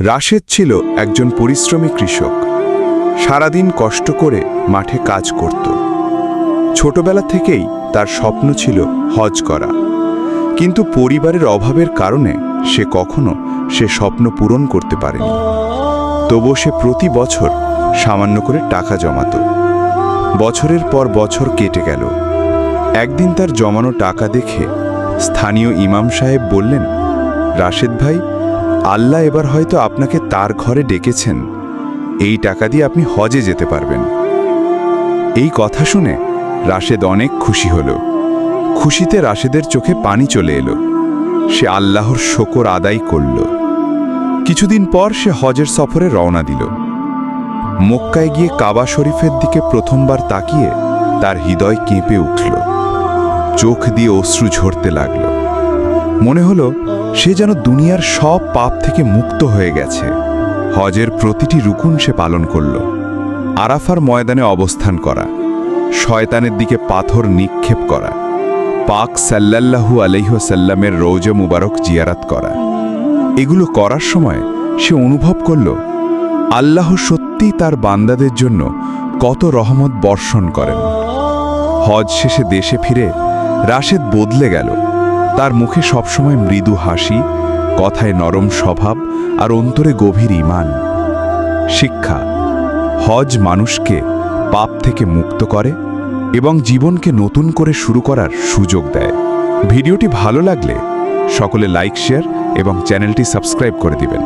রাশেদ ছিল একজন পরিশ্রমী কৃষক। সারাদিন কষ্ট করে মাঠে কাজ করত। ছোটবেলা থেকেই তার স্বপ্ন ছিল হজ করা। কিন্তু পরিবারের অভাবের কারণে সে কখনো সে স্বপ্ন পূরণ করতে পারেনি। তবু সে প্রতি বছর সামান্য করে টাকা জমাত। বছরের পর বছর কেটে গেল। একদিন তার জমানো টাকা দেখে স্থানীয় ইমাম সাহেব বললেন, রাশেদ ভাই আল্লাহ এবার হয়তো আপনাকে তার ঘরে ডেকেছেন। এই টাকা দিয়ে আপনি হজে যেতে পারবেন। এই কথা শুনে রাশেদ অনেক খুশি হল। খুশিতে রাশেদের চোখে পানি চলে এলো। সে আল্লাহর শকর আদায় করল। কিছুদিন পর সে হজের সফরে রওনা দিল। মক্কায় গিয়ে কাবা শরীফের দিকে প্রথমবার তাকিয়ে তার হৃদয় কেঁপে উঠল। চোখ দিয়ে অশ্রু ঝরতে লাগল। মনে হলো সে যেন দুনিয়ার সব পাপ থেকে মুক্ত হয়ে গেছে। হজের প্রতিটি রুকুন সে পালন করল। আরাফার ময়দানে অবস্থান করা। শয়তানের দিকে পাথর নিক্ষেপ করা। পাক সাল্লাল্লাহু আলহ্লামের রৌজে মুবারক জিয়ারাত করা। এগুলো করার সময় সে অনুভব করল, আল্লাহ সত্যিই তার বান্দাদের জন্য কত রহমত বর্ষণ করেন। হজ শেষে দেশে ফিরে রাশেদ বদলে গেল। তার মুখে সবসময় মৃদু হাসি, কথায় নরম স্বভাব আর অন্তরে গভীর ইমান। শিক্ষা, হজ মানুষকে পাপ থেকে মুক্ত করে এবং জীবনকে নতুন করে শুরু করার সুযোগ দেয়। ভিডিওটি ভালো লাগলে সকলে লাইক, শেয়ার এবং চ্যানেলটি সাবস্ক্রাইব করে দিবেন।